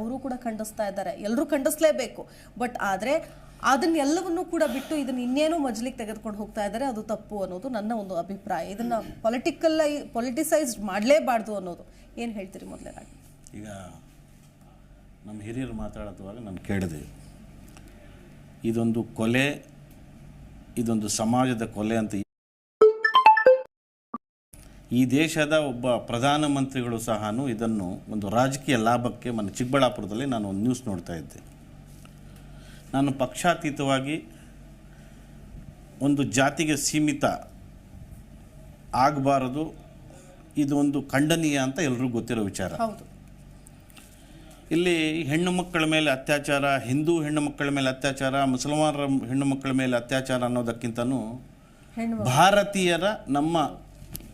ಅವರು ಕೂಡ ಖಂಡಿಸ್ತಾ ಇದ್ದಾರೆ. ಎಲ್ಲರೂ ಖಂಡಿಸ್ಲೇಬೇಕು. ಬಟ್ ಆದರೆ ಅದನ್ನೆಲ್ಲವನ್ನೂ ಕೂಡ ಬಿಟ್ಟು ಇದನ್ನ ಇನ್ನೇನು ಮಜ್ಲಿಗೆ ತೆಗೆದುಕೊಂಡು ಹೋಗ್ತಾ ಇದ್ದಾರೆ, ಅದು ತಪ್ಪು ಅನ್ನೋದು ನನ್ನ ಒಂದು ಅಭಿಪ್ರಾಯ. ಇದನ್ನ ಪೊಲಿಟಿಕಲ್ ಪೊಲಿಟಿಸೈಸ್ ಮಾಡಲೇಬಾರ್ದು ಅನ್ನೋದು. ಏನು ಹೇಳ್ತೀರಿ ಮೊದಲನೇದಾಗಿ ಈಗ ನಮ್ಮ ಹಿರಿಯರು ಮಾತಾಡುವಾಗ ನಾನು ಕೇಳಿದೆ. ಇದೊಂದು ಕೊಲೆ, ಇದೊಂದು ಸಮಾಜದ ಕೊಲೆ ಅಂತ ಈ ದೇಶದ ಒಬ್ಬ ಪ್ರಧಾನಮಂತ್ರಿಗಳು ಸಹ ಇದನ್ನು ಒಂದು ರಾಜಕೀಯ ಲಾಭಕ್ಕೆ ಮನೆ ಚಿಕ್ಕಬಳ್ಳಾಪುರದಲ್ಲಿ ನಾನು ಒಂದು ನ್ಯೂಸ್ ನೋಡ್ತಾ ಇದ್ದೆ. ನಾನು ಪಕ್ಷಾತೀತವಾಗಿ ಒಂದು ಜಾತಿಗೆ ಸೀಮಿತ ಆಗಬಾರದು ಇದು ಒಂದು ಖಂಡನೀಯ ಅಂತ ಎಲ್ರಿಗೂ ಗೊತ್ತಿರೋ ವಿಚಾರ. ಇಲ್ಲಿ ಹೆಣ್ಣು ಮಕ್ಕಳ ಮೇಲೆ ಅತ್ಯಾಚಾರ ಹಿಂದೂ ಹೆಣ್ಣು ಮಕ್ಕಳ ಮೇಲೆ ಅತ್ಯಾಚಾರ ಮುಸಲ್ಮಾನರ ಹೆಣ್ಣು ಮಕ್ಕಳ ಮೇಲೆ ಅತ್ಯಾಚಾರ ಅನ್ನೋದಕ್ಕಿಂತನೂ ಭಾರತೀಯರ ನಮ್ಮ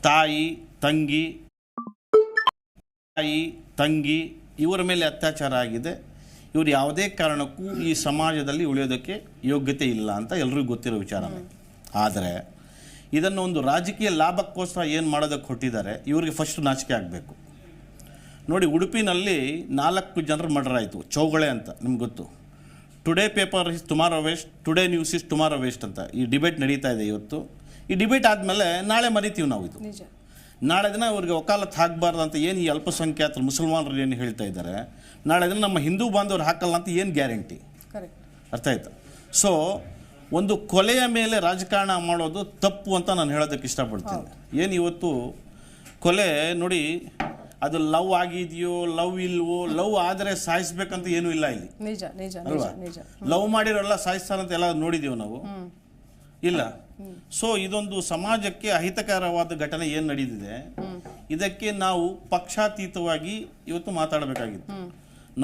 ತಾಯಿ ತಂಗಿ ತಾಯಿ ತಂಗಿ ಇವರ ಮೇಲೆ ಅತ್ಯಾಚಾರ ಆಗಿದೆ. ಇವರು ಯಾವುದೇ ಕಾರಣಕ್ಕೂ ಈ ಸಮಾಜದಲ್ಲಿ ಉಳಿಯೋದಕ್ಕೆ ಯೋಗ್ಯತೆ ಇಲ್ಲ ಅಂತ ಎಲ್ರಿಗೂ ಗೊತ್ತಿರೋ ವಿಚಾರನೇ ಆದರೆ ಇದನ್ನು ಒಂದು ರಾಜಕೀಯ ಲಾಭಕ್ಕೋಸ್ಕರ ಏನು ಮಾಡೋದಕ್ಕೆ ಹೊಟ್ಟಿದ್ದಾರೆ ಇವರಿಗೆ ಫಸ್ಟ್ ನಾಚಿಕೆ ಆಗಬೇಕು. ನೋಡಿ ಉಡುಪಿನಲ್ಲಿ ನಾಲ್ಕು ಜನರು ಮರ್ಡರ್ ಆಯಿತು ಚೌಗಳೆ ಅಂತ ನಿಮ್ಗೆ ಗೊತ್ತು. Today paper is tomorrow waste today news is tomorrow waste ಅಂತ ಈ ಡಿಬೇಟ್ ನಡೀತಾ ಇದೆ ಇವತ್ತು. ಈ ಡಿಬೇಟ್ ಆದಮೇಲೆ ನಾಳೆ ಮರಿತೀವಿ ನಾವು ಇದು. ನಾಳೆ ದಿನ ಅವ್ರಿಗೆ ವಕಾಲತ್ ಹಾಕಬಾರ್ದು ಅಂತ ಏನು ಈ ಅಲ್ಪಸಂಖ್ಯಾತರು ಮುಸಲ್ಮಾನರು ಏನು ಹೇಳ್ತಾ ಇದ್ದಾರೆ? ನಾಳೆ ದಿನ ನಮ್ಮ ಹಿಂದೂ ಬಾಂಧವರು ಹಾಕಲ್ಲ ಅಂತ ಏನು ಗ್ಯಾರಂಟಿ? ಕರೆಕ್ಟ್ ಅರ್ಥ ಆಯ್ತಾ? ಸೊ ಒಂದು ಕೊಲೆಯ ಮೇಲೆ ರಾಜಕಾರಣ ಮಾಡೋದು ತಪ್ಪು ಅಂತ ನಾನು ಹೇಳೋದಕ್ಕೆ ಇಷ್ಟಪಡ್ತೀನಿ. ಏನು ಇವತ್ತು ಕೊಲೆ ನೋಡಿ ಅದು ಲವ್ ಆಗಿದೆಯೋ ಲವ್ ಇಲ್ವೋ ಲವ್ ಆದರೆ ಸಾಯಿಸ್ಬೇಕಂತ ಏನೂ ಇಲ್ಲ ಇಲ್ಲಿ. ನಿಜ ನಿಜ ನಿಜ ಅಲ್ವಾ ನಿಜ ಲವ್ ಮಾಡಿರೋಲ್ಲ ಸಾಯಿಸ್ತಾರಂತ ಎಲ್ಲ ನೋಡಿದೀವಿ ನಾವು. ಇಲ್ಲ? ಸೊ ಇದೊಂದು ಸಮಾಜಕ್ಕೆ ಅಹಿತಕರವಾದ ಘಟನೆ ಏನು ನಡೆದಿದೆ? ಇದಕ್ಕೆ ನಾವು ಪಕ್ಷಾತೀತವಾಗಿ ಇವತ್ತು ಮಾತಾಡಬೇಕಾಗಿತ್ತು.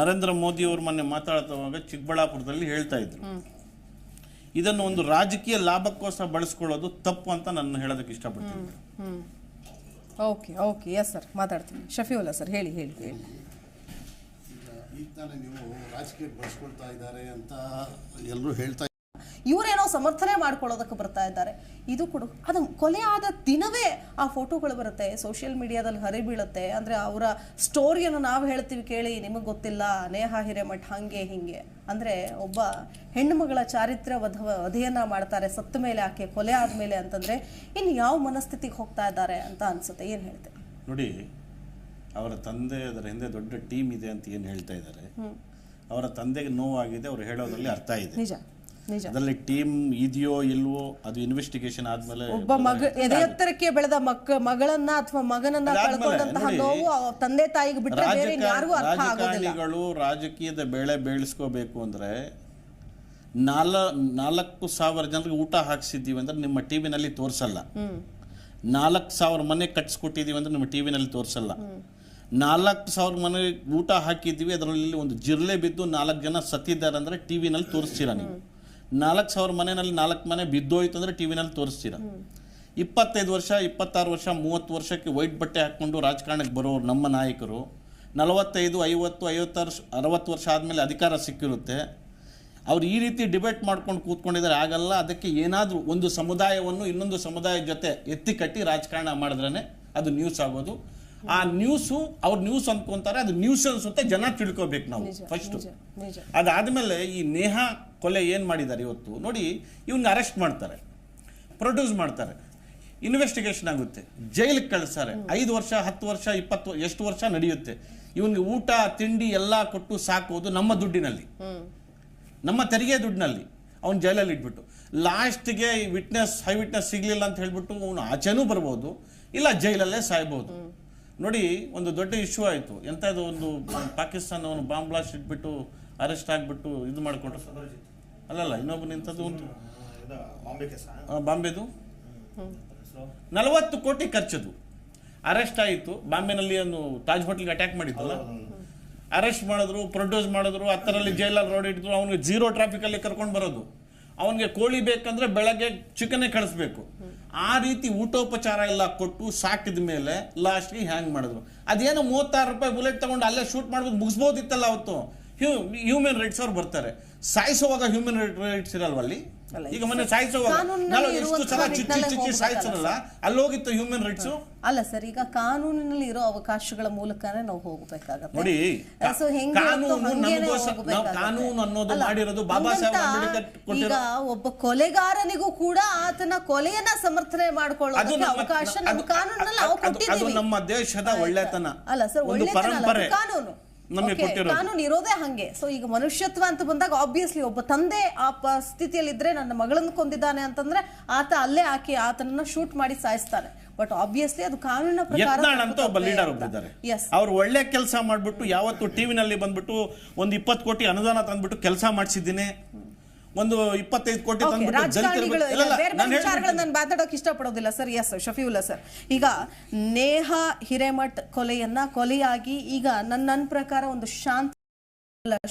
ನರೇಂದ್ರ ಮೋದಿ ಅವರು ಮೊನ್ನೆ ಮಾತಾಡುವಾಗ ಚಿಕ್ಕಬಳ್ಳಾಪುರದಲ್ಲಿ ಹೇಳ್ತಾ ಇದ್ರು. ಇದನ್ನು ಒಂದು ರಾಜಕೀಯ ಲಾಭಕ್ಕೋಸ್ಕರ ಬಳಸ್ಕೊಳ್ಳೋದು ತಪ್ಪು ಅಂತ ನಾನು ಹೇಳೋದಕ್ಕೆ ಇಷ್ಟಪಡ್ತೀನಿ. ಓಕೆ ಓಕೆ ಎಸ್ ಸರ್ ಮಾತಾಡ್ತೀನಿ. ಶಫಿವುಲ್ಲಾ ಸರ್ ಹೇಳಿ ಹೇಳಿ ಹೇಳಿ. ಈಗ ತಾನೇ ನೀವು ರಾಜಕೀಯ ಬಳಸ್ಕೊಳ್ತಾ ಇದ್ದಾರೆ ಅಂತ ಎಲ್ಲರೂ ಹೇಳ್ತಾ ಇವರೇನೋ ಸಮರ್ಥನೆ ಮಾಡ್ಕೊಳ್ಳೋದಕ್ಕೆ ಬರ್ತಾ ಇದ್ದಾರೆ. ಇದು ಕೂಡ ಅದು ಕೊಲೆ ಆದ ದಿನವೇ ಆ ಫೋಟೋಗಳು ಬರುತ್ತೆ. ಸೋಷಿಯಲ್ ಮೀಡಿಯಾದಲ್ಲಿ ಹರಿಬೀಳುತ್ತೆ ಅಂದರೆ ಅವರ ಸ್ಟೋರಿಯನ್ನು ನಾವು ಹೇಳ್ತೀವಿ ಕೇಳಿ ನಿಮಗೆ ಗೊತ್ತಿಲ್ಲ ನೇಹ ಹಿರೇಮಠ ಹಂಗೆ ಹಿಂಗೆ. ಅಂದರೆ ಒಬ್ಬ ಹೆಣ್ಣುಮಗಳ ಚಾರಿತ್ರ್ಯ ವಧ ವಧೆಯನ್ನ ಮಾಡ್ತಾರೆ ಸತ್ತ ಮೇಲೆ ಆಕೆ ಕೊಲೆ ಆದಮೇಲೆ ಅಂತಂದರೆ ಇನ್ನು ಯಾವ ಮನಸ್ಥಿತಿಗೆ ಹೋಗ್ತಾ ಇದ್ದಾರೆ ಅಂತ ಅನಿಸುತ್ತೆ. ಏನು ಹೇಳ್ತೆ ನೋಡಿ ಅವರ ತಂದೆ ಅದರ ಹಿಂದೆ ದೊಡ್ಡ ಟೀಮ್ ಇದೆ ಅಂತ ಏನು ಹೇಳ್ತಾ ಇದ್ದಾರೆ? ಅವರ ತಂದೆಗೆ ನೋವಾಗಿದೆ ಅವ್ರು ಹೇಳೋದ್ರಲ್ಲಿ ಅರ್ಥ ಇದೆ. ನಿಜ. ಅದರಲ್ಲಿ ಟೀಮ್ ಇದೆಯೋ ಇಲ್ವೋ ಅದು ಇನ್ವೆಸ್ಟಿಗೇಷನ್ ಆದ್ಮೇಲೆ ಒಬ್ಬ ಮಗ ಎದೆ ಎತ್ತರಕ್ಕೆ ಬೆಳೆದ ಮಕ್ಕ ಮಗಳನ್ನ ಅಥವಾ ಮಗನನ್ನ ಕಳ್ಕೊಂಡಂತಹ ನೋವು ತಂದೆ ತಾಯಿಗೆ ಬಿಟ್ಟರೆ ಬೇರೆ ಯಾರಿಗೂ ಅರ್ಥ ಆಗೋದಿಲ್ಲ. ರಾಜಕಾರಣಿಗಳು ರಾಜಕೀಯದ ಬೆಳೆ ಬೆಳೆಸ್ಕೋಬೇಕು ಅಂದ್ರೆ ನಾಲ ನಾಲ್ಕು ಸಾವಿರ ಜನರಿಗೆ ಊಟ ಹಾಕ್ಸಿದ್ದೀವಿ ಅಂದ್ರೆ ನಿಮ್ಮ ಟಿವಿನಲ್ಲಿ ತೋರಿಸಲ್ಲ. ನಾಲ್ಕು ಸಾವಿರ ಮನೆ ಕಟ್ಸ್ಕೊಟ್ಟಿದ್ದೀವಿ ಅಂದ್ರೆ ನಿಮ್ಮ ಟಿವಿನಲ್ಲಿ ತೋರಿಸಲ್ಲ. ನಾಲ್ಕು ಸಾವಿರ ಮನೆ ಊಟ ಹಾಕಿದ್ದೀವಿ ಅದರಲ್ಲಿ ಒಂದು ಜಿರ್ಲೆ ಬಿದ್ದು ನಾಲ್ಕು ಜನ ಸತ್ತಿದ್ದಾರೆ ಅಂದ್ರೆ ಟಿವಿನಲ್ಲಿ ತೋರಿಸ್ತೀರಾ ನೀವು? ನಾಲ್ಕು ಸಾವಿರ ಮನೆಯಲ್ಲಿ ನಾಲ್ಕು ಮನೆ ಬಿದ್ದೋಯ್ತು ಅಂದರೆ ಟಿ ವಿನಲ್ಲಿ ತೋರಿಸ್ತೀರ. ಇಪ್ಪತ್ತೈದು ವರ್ಷ ಇಪ್ಪತ್ತಾರು ವರ್ಷ ಮೂವತ್ತು ವರ್ಷಕ್ಕೆ ವೈಟ್ ಬಟ್ಟೆ ಹಾಕ್ಕೊಂಡು ರಾಜಕಾರಣಕ್ಕೆ ಬರೋರು ನಮ್ಮ ನಾಯಕರು. ನಲವತ್ತೈದು ಐವತ್ತು ಐವತ್ತಾರು ಅರವತ್ತು ವರ್ಷ ಆದಮೇಲೆ ಅಧಿಕಾರ ಸಿಕ್ಕಿರುತ್ತೆ. ಅವ್ರು ಈ ರೀತಿ ಡಿಬೇಟ್ ಮಾಡ್ಕೊಂಡು ಕೂತ್ಕೊಂಡಿದ್ದಾರೆ. ಆಗಲ್ಲ ಅದಕ್ಕೆ ಏನಾದರೂ ಒಂದು ಸಮುದಾಯವನ್ನು ಇನ್ನೊಂದು ಸಮುದಾಯದ ಜೊತೆ ಎತ್ತಿ ಕಟ್ಟಿ ರಾಜಕಾರಣ ಮಾಡಿದ್ರೇ ಅದು ನ್ಯೂಸ್ ಆಗೋದು. ಆ ನ್ಯೂಸು ಅವ್ರ ನ್ಯೂಸ್ ಅಂದ್ಕೊಂತಾರೆ ಅದು ನ್ಯೂಸ್ ಅನ್ಸುತ್ತೆ ಜನ ತಿಳ್ಕೊಬೇಕು ನಾವು ಫಸ್ಟು ಅದಾದಮೇಲೆ ಈ ನೇಹ ಕೊಲೆ ಏನು ಮಾಡಿದ್ದಾರೆ ಇವತ್ತು? ನೋಡಿ ಇವನ್ನ ಅರೆಸ್ಟ್ ಮಾಡ್ತಾರೆ ಪ್ರೊಡ್ಯೂಸ್ ಮಾಡ್ತಾರೆ ಇನ್ವೆಸ್ಟಿಗೇಷನ್ ಆಗುತ್ತೆ ಜೈಲಿಗೆ ಕಳಿಸ್ತಾರೆ. ಐದು ವರ್ಷ ಹತ್ತು ವರ್ಷ ಇಪ್ಪತ್ತು ಎಷ್ಟು ವರ್ಷ ನಡೆಯುತ್ತೆ. ಇವನಿಗೆ ಊಟ ತಿಂಡಿ ಎಲ್ಲ ಕೊಟ್ಟು ಸಾಕೋದು ನಮ್ಮ ದುಡ್ಡಿನಲ್ಲಿ. ನಮ್ಮ ತೆರಿಗೆ ದುಡ್ಡಿನಲ್ಲಿ. ಅವ್ನು ಜೈಲಲ್ಲಿ ಇಟ್ಬಿಟ್ಟು. ಲಾಸ್ಟ್ಗೆ ವಿಟ್ನೆಸ್ ಹೈ ವಿಟ್ನೆಸ್ ಸಿಗ್ಲಿಲ್ಲ ಅಂತ ಹೇಳ್ಬಿಟ್ಟು ಅವನು ಆಚೆನೂ ಬರ್ಬೋದು ಇಲ್ಲ ಜೈಲಲ್ಲೇ ಸಾಯ್ಬೋದು. ನೋಡಿ, ಒಂದು ದೊಡ್ಡ ಇಶ್ಯೂ ಆಯಿತು. ಎಂಥದ್ದು ಒಂದು ಪಾಕಿಸ್ತಾನ ಅವನು ಬಾಂಬ್ ಬ್ಲಾಸ್ಟ್ ಇಟ್ಬಿಟ್ಟು, ಅರೆಸ್ಟ್ ಆಗಿಬಿಟ್ಟು ಇದು ಮಾಡಿಕೊಂಡ್ರು. ಅಲ್ಲಲ್ಲ, ಇನ್ನೊಬ್ಬ ನಿಂತದ್ದು ಉಂಟು. ಬಾಂಬೆದು? ನಲವತ್ತು ಕೋಟಿ ಖರ್ಚದು. ಅರೆಸ್ಟ್ ಆಯಿತು. ಬಾಂಬೆನಲ್ಲಿ ಒಂದು ತಾಜ್ ಹೋಟ್ಲಿಗೆ ಅಟ್ಯಾಕ್ ಮಾಡಿದ್ದಲ್ಲ ಅರೆಸ್ಟ್ ಮಾಡಿದ್ರು, ಪ್ರೊಡ್ಯೂಸ್ ಮಾಡಿದ್ರು, ಹತ್ತರಲ್ಲಿ ಜೈಲಲ್ಲಿ ರೋಡ್ ಇಟ್ಟಿದ್ರು, ಅವನಿಗೆ ಜೀರೋ ಟ್ರಾಫಿಕಲ್ಲಿ ಕರ್ಕೊಂಡು ಬರೋದು. ಅವನಿಗೆ ಕೋಳಿ ಬೇಕಂದ್ರೆ ಬೆಳಗ್ಗೆ ಚಿಕನ್ನೇ ಕಳಿಸ್ಬೇಕು. ಆ ರೀತಿ ಊಟೋಪಚಾರ ಎಲ್ಲ ಕೊಟ್ಟು ಸಾಕಿದ ಮೇಲೆ ಲಾಸ್ಟ್ಗೆ ಹ್ಯಾಂಗ್ ಮಾಡಿದ್ರು. ಅದೇನು ಮೂವತ್ತಾರು ರೂಪಾಯಿ ಬುಲೆಟ್ ತಗೊಂಡು ಅಲ್ಲೇ ಶೂಟ್ ಮಾಡ್ಬೋದು ಮುಗಿಸ್ಬೋದಿತ್ತಲ್ಲ ಅವತ್ತು. ಹ್ಯೂ ಹ್ಯೂಮನ್ ರೈಟ್ಸ್ ಅವ್ರು ಬರ್ತಾರೆ. ಸಾಯಿಸುವಾಗ ಹ್ಯೂಮನ್ ರೈಟ್ಸ್ ಇರಲ್ವ ಅಲ್ಲಿ? ಈಗ ಮೊನ್ನೆ ಸಾಯಿಸುವಾಗ ಕಾನೂನಿನಲ್ಲಿ ನಾವು ಎಷ್ಟು ಸಲ ಚಿಚ್ಚಿ ಚಿಚ್ಚಿ ಸಾಯಿಸಲ್ಲ ಅಲ್ಲಿ ಹೋಗಿತ್ತು ಹ್ಯೂಮನ್ ರೈಟ್ಸ್ ಅಲ್ಲ ಸರ್ ಈಗ ಕಾನೂನಿನಲ್ಲಿ ಇರೋ ಅವಕಾಶಗಳ ಮೂಲಕನೇ ನಾವು ಹೋಗಬೇಕಾಗತ್ತೆ. ನೋಡಿ ಕಾನೂನು ನಾವು ಕಾನೂನು ಅನ್ನೋದು ಮಾಡಿರೋದು ಬಾಬಾ ಸಾಹೇಬ್ ಅಂಬೇಡ್ಕರ್ ಕೊಟ್ಟಿರೋ- ಈಗ ಒಬ್ಬ ಕೊಲೆಗಾರನಿಗೂ ಕೂಡ ಆತನ ಕೊಲೆಯನ್ನ ಸಮರ್ಥನೆ ಮಾಡ್ಕೊಳ್ಳೋದಕ್ಕೆ ಅವಕಾಶ ನಮ್ಮ ಕಾನೂನಲ್ಲಿ ನಾವು ಅದು- ಅದು ನಮ್ಮ ದೇಶದ? ಒಳ್ಳೆತನ. ಅಲ್ಲ ಸರ್ ಒಂದು ಒಳ್ಳೆತನ ಕಾನೂನು. ನಮಗೆ ಕೊಟ್ಟಿರೋದು. ಕಾನೂನು ಇರೋದೇ ಹಂಗೆ ಸೊ ಈಗ ಮನುಷ್ಯತ್ವ ಅಂತ ಬಂದಾಗ ಆಬ್ವಿಯಸ್ಲಿ ಒಬ್ಬ ತಂದೆ ಆ ಸ್ಥಿತಿಯಲ್ಲಿ ಇದ್ರೆ ನನ್ನ ಮಗಳನ್ನು ಕೊಂದಿದ್ದಾನೆ ಅಂತಂದ್ರೆ ಆತ ಅಲ್ಲೇ ಹಾಕಿ ಆತನನ್ನ ಶೂಟ್ ಮಾಡಿ ಸಾಯಿಸ್ತಾನೆ ಬಟ್ ಆಬ್ವಿಯಸ್ಲಿ ಅದು ಕಾನೂನಿನ ಪ್ರಕಾರ ಅಂತ ಒಬ್ಬ ಲೀಡರ್ ಒಬ್ಬಿದ್ದಾರೆ. ಅವ್ರು ಒಳ್ಳೆ ಕೆಲಸ ಮಾಡ್ಬಿಟ್ಟು ಯಾವತ್ತು ಟಿವಿನಲ್ಲಿ ಬಂದ್ಬಿಟ್ಟು ಒಂದು ಇಪ್ಪತ್ತು ಕೋಟಿ ಅನುದಾನ ತಂದ್ಬಿಟ್ಟು ಕೆಲಸ ಮಾಡಿಸಿದ್ದೀನಿ ಒಂದು ಇಪ್ಪತ್ತೈದು ಕೋಟಿ ನಾನು ಮಾತಾಡೋಕೆ ಇಷ್ಟಪಡೋದಿಲ್ಲ ಸರ್. ಎಸ್ ಶಫೀವುಲ್ಲಾ ಸರ್ ಈಗ ನೇಹಾ ಹಿರೇಮಠ್ ಕೊಲೆಯನ್ನ ಕೊಲೆಯಾಗಿ ಈಗ ನನ್ನ ಪ್ರಕಾರ ಒಂದು ಶಾಂತಿ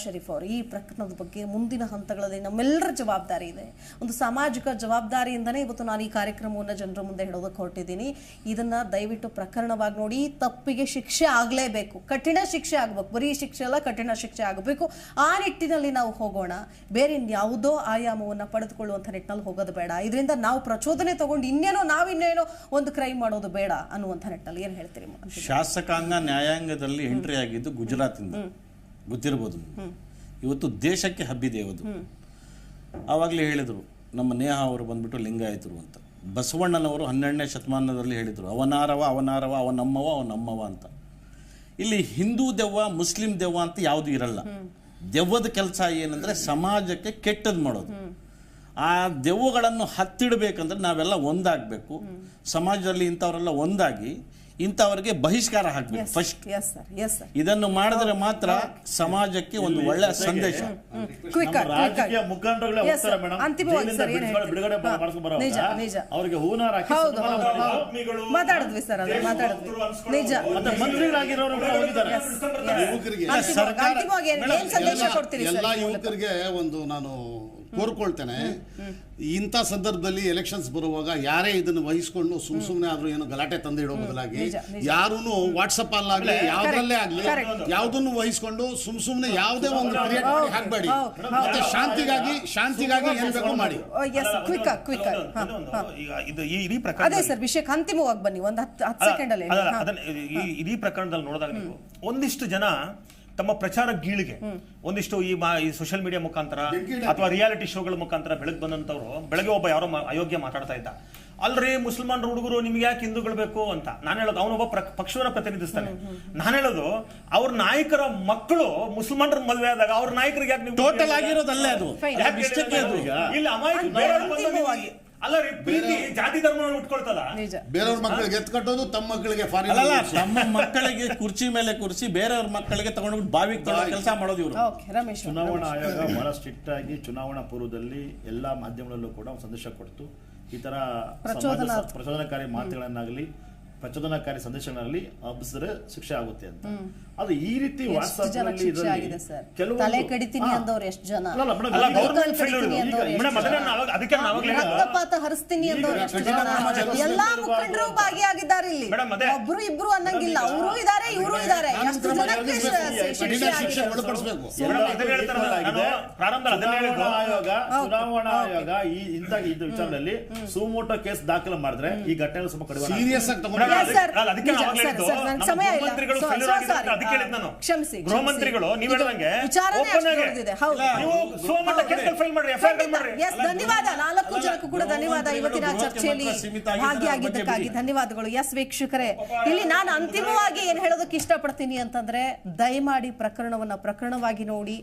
ಶರೀಫ್ ಅವರು ಈ ಪ್ರಕರಣದ ಬಗ್ಗೆ ಮುಂದಿನ ಹಂತಗಳಲ್ಲಿ ನಮ್ಮೆಲ್ಲರ ಜವಾಬ್ದಾರಿ ಇದೆ. ಒಂದು ಸಾಮಾಜಿಕ ಜವಾಬ್ದಾರಿಯಿಂದನೇ ಇವತ್ತು ನಾನು ಈ ಕಾರ್ಯಕ್ರಮವನ್ನು ಜನರ ಮುಂದೆ ಹೇಳೋದಕ್ಕೆ ಹೊರಟಿದ್ದೀನಿ. ಇದನ್ನ ದಯವಿಟ್ಟು ಪ್ರಕರಣವಾಗಿ ನೋಡಿ ತಪ್ಪಿಗೆ ಶಿಕ್ಷೆ ಆಗಲೇಬೇಕು. ಕಠಿಣ ಶಿಕ್ಷೆ ಆಗಬೇಕು. ಬರೀ ಶಿಕ್ಷೆ ಅಲ್ಲ ಕಠಿಣ ಶಿಕ್ಷೆ ಆಗಬೇಕು. ಆ ನಿಟ್ಟಿನಲ್ಲಿ ನಾವು ಹೋಗೋಣ. ಬೇರೆ ಯಾವುದೋ ಆಯಾಮವನ್ನು ಪಡೆದುಕೊಳ್ಳುವಂಥ ನಿಟ್ಟಿನಲ್ಲಿ ಹೋಗೋದು ಬೇಡ. ಇದರಿಂದ ನಾವು ಪ್ರಚೋದನೆ ತಗೊಂಡು ಇನ್ನೇನೋ ನಾವಿನ್ನೇನೋ ಒಂದು ಕ್ರೈಮ್ ಮಾಡೋದು ಬೇಡ ಅನ್ನುವಂಥ ನಿಟ್ಟಿನಲ್ಲಿ ಏನು ಹೇಳ್ತೀರಿ? ಶಾಸಕಾಂಗ ನ್ಯಾಯಾಂಗದಲ್ಲಿ ಎಂಟ್ರಿ ಆಗಿದ್ದು ಗುಜರಾತಿಂದ. ಗೊತ್ತಿರ್ಬೋದು ಇವತ್ತು ದೇಶಕ್ಕೆ ಹಬ್ಬಿದೆ ಅದು ಆವಾಗಲೇ ಹೇಳಿದರು ನಮ್ಮ ನೇಹ ಅವರು ಬಂದ್ಬಿಟ್ಟು ಲಿಂಗಾಯತರು ಅಂತ. ಬಸವಣ್ಣನವರು ಹನ್ನೆರಡನೇ ಶತಮಾನದಲ್ಲಿ ಹೇಳಿದರು ಅವನಾರವ ಅವನಾರವ ಅವನಮ್ಮವ ಅವನಮ್ಮವ ಅಂತ. ಇಲ್ಲಿ ಹಿಂದೂ ದೆವ್ವ ಮುಸ್ಲಿಂ ದೆವ್ವ ಅಂತ ಯಾವುದು ಇರಲ್ಲ. ದೆವ್ವದ ಕೆಲಸ ಏನಂದರೆ ಸಮಾಜಕ್ಕೆ ಕೆಟ್ಟದ್ದು ಮಾಡೋದು. ಆ ದೆವ್ವಗಳನ್ನು ಹತ್ತಿಡಬೇಕಂದ್ರೆ ನಾವೆಲ್ಲ ಒಂದಾಗಬೇಕು. ಸಮಾಜದಲ್ಲಿ ಇಂಥವರೆಲ್ಲ ಒಂದಾಗಿ ಇಂಥವ್ರಿಗೆ ಬಹಿಷ್ಕಾರ ಹಾಕ್ಬೇಕು first yes sir yes sir ಇದನ್ನು ಮಾಡಿದ್ರೆ ಮಾತ್ರ ಸಮಾಜಕ್ಕೆ ಒಂದು ಒಳ್ಳೆಯ ಸಂದೇಶ. ರಾಜಕೀಯ ಮುಖಂಡರುಗಳೇ ಹೋಗ್ತಾರೆ ಮೇಡಮ್. ಅಂತಿಮವಾಗಿ ಬಿಡುಗಡೆ-. ಅವ್ರಿಗೆ ಹೂನಾರ. ಮಾತಾಡಿದ್ವಿ ಸರ್ ಅದು ಮಾತಾಡಿದ್ವಿ ನಿಜ. ಮಂತ್ರಿಗಳಾಗಿರೋರು ಕೂಡ ಹೋಗಿದ್ದಾರೆ. ಯುವಕರಿಗೆ ಅಂತಿಮವಾಗಿ ಅಂತಿಮವಾಗಿ ಏನ್- ಏನ್ ಸಂದೇಶ ಎಲ್ಲ- ಕೊಡ್ತೀರಿ ಸರ್? ಎಲ್ಲ ಯುವಕರಿಗೆ ಒಂದು ನಾನು ಕೋರ್ಕೊಳ್ತೇನೆ. ಇಂಥ ಸಂದರ್ಭದಲ್ಲಿ ಎಲೆಕ್ಷನ್ಸ್ ಬರುವಾಗ ಯಾರೇ ಇದನ್ನು ವಹಿಸ್ಕೊಂಡು ಸುಮ್ ಸುಮ್ಮನೆ ಆದ್ರೂ ಏನು ಗಲಾಟೆ ತಂದು ಇಡೋ ಬದಲಾಗಿ ಯಾರೂ ವಾಟ್ಸಪ್ ಅಲ್ಲಾಗ್ಲಿ ಯಾವ್ದ್ರಲ್ಲೇ ಆಗ್ಲಿ. ಯಾವ್ದನ್ನು ವಹಿಸ್ಕೊಂಡು ಸುಮ್ ಸುಮ್ನೆ ಯಾವುದೇ ಒಂದು ಕ್ರಿಯೇಟ್ ಮಾಡಿ ಹಾಕ್ಬೇಡಿ. ಮತ್ತೆ ಶಾಂತಿಗಾಗಿ ಶಾಂತಿಗಾಗಿ ಏನ್ ಬೇಕೋ ಮಾಡಿ. ಕ್ವಿಕ್ ಕ್ವಿಕ್ ಅದೊಂದು ಇದು ಈ ಇಡೀ ಪ್ರಕರಣ ಅದೇ ಸರ್ ವಿಷಯಕ್ಕೆ ಅಂತಿಮವಾಗಿ ಬನ್ನಿ ಒಂದು ಹತ್ತು ಹತ್ತು ಸೆಕೆಂಡ್ ಅಲ್ಲಿ ಇಡೀ ಪ್ರಕರಣದಲ್ಲಿ ನೋಡಿದಾಗ ನೀವು ಒಂದಿಷ್ಟು ಜನ ತಮ್ಮ ಪ್ರಚಾರ ಗೀಳಿಗೆ ಒಂದಿಷ್ಟು ಈ ಮಾ ಈ ಸೋಷಿಯಲ್ ಮೀಡಿಯಾ ಮುಖಾಂತರ ಅಥವಾ ರಿಯಾಲಿಟಿ ಶೋಗಳ ಮುಖಾಂತರ ಬೆಳಗ್ಗೆ ಬಂದಂತವ್ರು ಬೆಳಗ್ಗೆ ಒಬ್ಬ ಯಾರೋ ಮ- ಅಯೋಗ್ಯ ಮಾತಾಡ್ತಾ ಇದ್ದ. ಅಲ್ರಿ ಮುಸಲ್ಮಾನ್ ಹುಡುಗರು ನಿಮ್ಗೆ ಯಾಕೆ ಹಿಂದೂಗಳು ಬೇಕು ಅಂತ? ನಾನು ಹೇಳೋದು ಅವನೊಬ್ಬ ಪ್ರ- ಪಕ್ಷವನ್ನ ಪ್ರತಿನಿಧಿಸ್ತಾನೆ. ನಾನು ಹೇಳೋದು ಅವ್ರ ನಾಯಕರ ಮಕ್ಕಳು ಮುಸಲ್ಮಾನರ ಮದುವೆ ಆದಾಗ ಅವ್ರ ನಾಯಕರಿಗೆ ಯಾಕೆ ನೀವು ಟೋಟಲ್ ಆಗಿರೋದಲ್ಲೇ ಅದು. ಇಲ್ಲ ಯಾಕೆ ಇಷ್ಟಕ್ಕೆ ಅದು. ಈಗ ಇಲ್ಲಿ ಅಮಾಯಕ ಅಲ್ಲ ರೀ ಪ್ರೀತಿ ಜಾತಿ ಧರ್ಮ ಉಟ್ಕೊಳ್ತಲ್ಲ? ಬೇರೆಯವ್ರ ಮಕ್ಕಳಿಗೆ ಎತ್ ಕಟ್ಟೋದು ತಮ್ಮ ಮಕ್ಕಳಿಗೆ ಅಲ್ಲಲ್ಲ ಫಾರಿನ್ ತಮ್ಮ ಮಕ್ಕಳಿಗೆ ಕುರ್ಚಿ ಮೇಲೆ ಕುರ್ಚಿ ಬೇರೆಯವ್ರ ಮಕ್ಕಳಿಗೆ ತಗೊಂಡ್ಬಿಟ್ಟು ಬಾವಿಗೆ ತಗೊಂಡು ಕೆಲಸ ಮಾಡೋದು ಇವರು. ಓಕೆ ರಮೇಶ್ ಚುನಾವಣಾ ಆಯೋಗ ಬಹಳ ಸ್ಟ್ರಿಕ್ಟ್ ಆಗಿ ಚುನಾವಣಾ ಪೂರ್ವದಲ್ಲಿ ಎಲ್ಲಾ ಮಾಧ್ಯಮಗಳಲ್ಲೂ ಕೂಡ ಒಂದು ಸಂದೇಶ ಕೊಡ್ತು. ಈ ತರ ಪ್ರಚೋದನಾ- ಸಮಾಜ- ಪ್ರಚೋದನಕಾರಿ ಮಾತುಗಳನ್ನಾಗಲಿ ಪ್ರಚೋದನಕಾರಿ ಸಂದೇಶಗಳಲ್ಲಿ ಹಬ್ಬಿಸಿದ್ರೆ ಶಿಕ್ಷೆ ಆಗುತ್ತೆ ಅಂತ. ಅದು ಈ ರೀತಿ ವಾಟ್ಸ್ಆಪ್ ಎಲ್ಲಾ ಮುಖಂಡರು ಭಾಗಿಯಾಗಿದ್ದಾರೆ ಇಲ್ಲಿ ಒಬ್ರು ಇಬ್ರು ಅನ್ನಂಗಿಲ್ಲ ಅವರು ಇದ್ದಾರೆ ಇವರು ಚುನಾವಣಾ ಆಯೋಗ ಚುನಾವಣಾ ಆಯೋಗ ಈ ಇದು ವಿಚಾರದಲ್ಲಿ ಸುಮೋಟೋ ಕೇಸ್ ದಾಖಲು ಮಾಡಿದ್ರೆ ಈ ಘಟನೆ ಸ್ವಲ್ಪ ಕಡಿಮೆ ಕ್ಷಮಿಸಿ, ಕ್ಷಮಿಸಿ. ಗೃಹಮಂತ್ರಿಗಳು ನೀವು ಹೇಳಿದಂಗೆ ಧನ್ಯವಾದ. ನಾಲ್ಕು ಜನಕ್ಕೂ ಕೂಡ ಧನ್ಯವಾದ. ಇವತ್ತಿನ ಚರ್ಚೆಯಲ್ಲಿ ಭಾಗಿಯಾಗಿದ್ದಕ್ಕಾಗಿ ಧನ್ಯವಾದಗಳು. ಎಸ್ ವೀಕ್ಷಕರೇ ಇಲ್ಲಿ ನಾನು ಅಂತಿಮವಾಗಿ ಏನ್ ಹೇಳೋದಕ್ಕೆ ಇಷ್ಟಪಡ್ತೀನಿ ಅಂತಂದ್ರೆ ದಯಮಾಡಿ ಪ್ರಕರಣವನ್ನ ಪ್ರಕರಣವಾಗಿ ನೋಡಿ.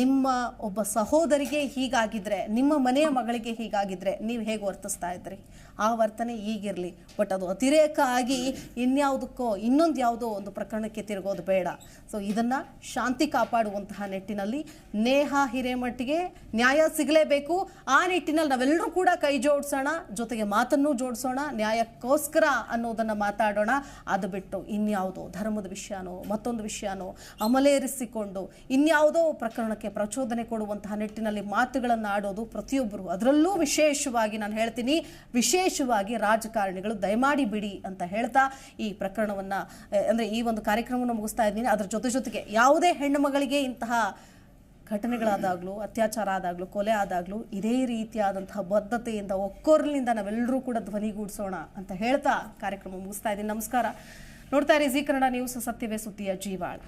ನಿಮ್ಮ ಒಬ್ಬ ಸಹೋದರಿಗೆ ಹೀಗಾಗಿದ್ರೆ ನಿಮ್ಮ ಮನೆಯ ಮಗಳಿಗೆ ಹೀಗಾಗಿದ್ರೆ ನೀವು ಹೇಗೆ ವರ್ತಿಸ್ತಾ ಇದ್ರಿ ಆ ವರ್ತನೆ ಈಗಿರಲಿ. ಬಟ್ ಅದು ಅತಿರೇಕ ಆಗಿ ಇನ್ಯಾವುದಕ್ಕೋ ಇನ್ನೊಂದು ಯಾವುದೋ ಒಂದು ಪ್ರಕರಣಕ್ಕೆ ತಿರುಗೋದು ಬೇಡ. ಸೊ ಇದನ್ನು ಶಾಂತಿ ಕಾಪಾಡುವಂತಹ ನಿಟ್ಟಿನಲ್ಲಿ ನೇಹ ಹಿರೇಮಠಿಗೆ ನ್ಯಾಯ ಸಿಗಲೇಬೇಕು. ಆ ನಿಟ್ಟಿನಲ್ಲಿ ನಾವೆಲ್ಲರೂ ಕೂಡ ಕೈ ಜೋಡಿಸೋಣ, ಜೊತೆಗೆ ಮಾತನ್ನು ಜೋಡಿಸೋಣ, ನ್ಯಾಯಕ್ಕೋಸ್ಕರ ಅನ್ನೋದನ್ನು ಮಾತಾಡೋಣ. ಅದು ಬಿಟ್ಟು ಇನ್ಯಾವುದೋ ಧರ್ಮದ ವಿಷಯನೋ, ಮತ್ತೊಂದು ವಿಷಯನೋ ಅಮಲೇರಿಸಿಕೊಂಡು ಇನ್ಯಾವುದೋ ಪ್ರಕರಣಕ್ಕೆ ಪ್ರಚೋದನೆ ಕೊಡುವಂತಹ ನಿಟ್ಟಿನಲ್ಲಿ ಮಾತುಗಳನ್ನು ಆಡೋದು ಪ್ರತಿಯೊಬ್ಬರು. ಅದರಲ್ಲೂ ವಿಶೇಷವಾಗಿ ನಾನು ಹೇಳ್ತೀನಿ ವಿಶೇಷವಾಗಿ ರಾಜಕಾರಣಿಗಳು, ದಯಮಾಡಿ ಬಿಡಿ ಅಂತ ಹೇಳ್ತಾ ಈ ಪ್ರಕರಣವನ್ನ ಅಂದರೆ ಈ ಒಂದು ಕಾರ್ಯಕ್ರಮವನ್ನು ಮುಗಿಸ್ತಾ ಇದ್ದೀನಿ. ಅದರ ಜೊತೆ ಜೊತೆಗೆ ಯಾವುದೇ ಹೆಣ್ಣು ಮಗಳಿಗೆ ಇಂತಹ ಘಟನೆಗಳಾದಾಗಲೂ, ಅತ್ಯಾಚಾರ ಆದಾಗಲೂ, ಕೊಲೆ ಆದಾಗಲೂ ಇದೇ ರೀತಿಯಾದಂತಹ ಬದ್ಧತೆಯಿಂದ, ಒಕ್ಕೋರ್ಲಿಂದ ನಾವೆಲ್ಲರೂ ಕೂಡ ಧ್ವನಿಗೂಡಿಸೋಣ ಅಂತ ಹೇಳ್ತಾ ಕಾರ್ಯಕ್ರಮ ಮುಗಿಸ್ತಾ ಇದ್ದೀನಿ. ನಮಸ್ಕಾರ. ನೋಡ್ತಾ ಇರಿ, ಜೀ ಕನ್ನಡ ನ್ಯೂಸ್, ಸತ್ಯವೇ ಸುದ್ದಿಯ ಜೀವಾಳ.